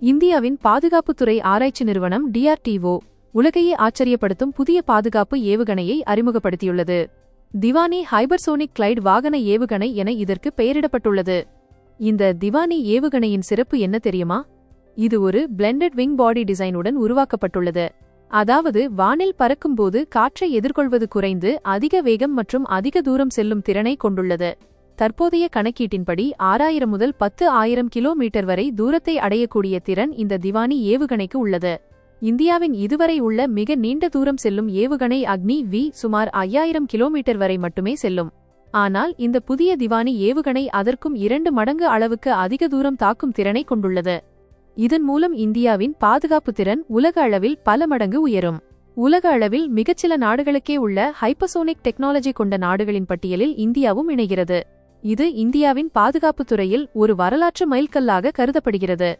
இந்தியாவின் பாதுகாப்புத்துறை ஆராய்ச்சி நிறுவனம் டிஆர்டிஓ உலகையே ஆச்சரியப்படுத்தும் புதிய பாதுகாப்பு ஏவுகணையை அறிமுகப்படுத்தியுள்ளது. திவானி ஹைபர்சோனிக் கிளைட் வாகன ஏவுகணை என இதற்கு பெயரிடப்பட்டுள்ளது. இந்த திவானி ஏவுகணையின் சிறப்பு என்ன தெரியுமா? இது ஒரு பிளெண்டட் விங் பாடி டிசைனுடன் உருவாக்கப்பட்டுள்ளது. அதாவது வானில் பறக்கும்போது காற்றை எதிர்கொள்வது குறைந்து அதிக வேகம் மற்றும் அதிக தூரம் செல்லும் திறனை கொண்டுள்ளது. தற்போதைய கணக்கீட்டின்படி ஆறாயிரம் முதல் பத்து ஆயிரம் கிலோமீட்டர் வரை தூரத்தை அடையக்கூடிய திறன் இந்த திவானி ஏவுகணைக்கு உள்ளது. இந்தியாவின் இதுவரை உள்ள மிக நீண்ட தூரம் செல்லும் ஏவுகணை அக்னி வி சுமார் ஐயாயிரம் கிலோமீட்டர் வரை மட்டுமே செல்லும். ஆனால் இந்த புதிய திவானி ஏவுகணை அதற்கும் இரண்டு மடங்கு அளவுக்கு அதிக தூரம் தாக்கும் திறனை கொண்டுள்ளது. இதன் மூலம் இந்தியாவின் பாதுகாப்பு திறன் உலக அளவில் பல மடங்கு உயரும். உலக அளவில் மிகச்சில நாடுகளுக்கே உள்ள ஹைப்பசோனிக் டெக்னாலஜி கொண்ட நாடுகளின் பட்டியலில் இந்தியாவும் இணைகிறது. இது இந்தியாவின் பாதுகாப்புத் துறையில் ஒரு வரலாற்று மைல்கல்லாக கருதப்படுகிறது.